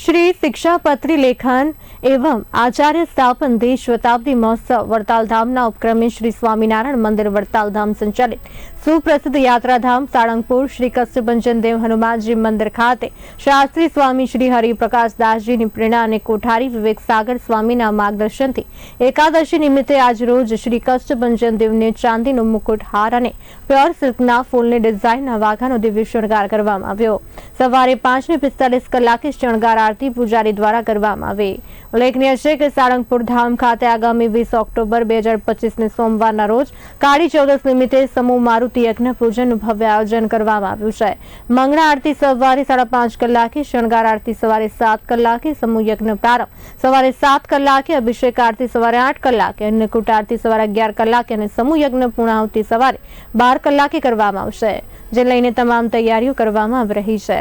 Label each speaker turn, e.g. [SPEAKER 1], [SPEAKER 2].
[SPEAKER 1] શ્રી શિક્ષાપત્રી લેખન એવં આચાર્ય સ્થાપન દેશ શતાબ્દી મહોત્સવ વડતાલધામના ઉપક્રમે શ્રી સ્વામિનારાયણ મંદિર વડતાલધામ સંચાલિત સુપ્રસિદ્ધ યાત્રાધામ સાળંગપુર શ્રી કષ્ટભંજન દેવ હનુમાનજી મંદિર ખાતે શાસ્ત્રી સ્વામી શ્રી હરિપ્રકાશ પ્રેરણા અને કોઠારી વિવેક સાગર સ્વામીના માર્ગદર્શનથી એકાદશી નિમિત્તે આજરોજ શ્રી કષ્ટભંજન દેવને ચાંદીનો મુકુટ હાર અને પ્યોર સિલ્કના ફૂલની ડિઝાઇનના વાઘાનો દિવ્ય શણગાર કરવામાં આવ્યો. સવારે પાંચને પિસ્તાલીસ કલાકે શણગાર આરતી પૂજારી દ્વારા કરવામાં આવી. ઉલ્લેખનીય છે કે સાળંગપુર ધામ ખાતે આગામી વીસ ઓક્ટોબર બે હજાર પચીસને સોમવારના રોજ કાળી ચૌદસ નિમિત્તે સમૂહ મારુતિ યજ્ઞ પૂજનનું ભવ્ય આયોજન કરવામાં આવ્યું છે. મંગળા આરતી સવારે સાડા પાંચ કલાકે, શણગાર આરતી સવારે સાત કલાકે, સમૂહ યજ્ઞ પ્રારંભ સવારે સાત કલાકે, અભિષેક આરતી સવારે આઠ કલાકે, અન્નકૂટ આરતી સવારે અગિયાર કલાકે અને સમૂહ યજ્ઞ પૂર્ણાહુતિ સવારે બાર કલાકે કરવામાં આવશે. જે લઈને તમામ તૈયારીઓ કરવામાં આવી રહી છે.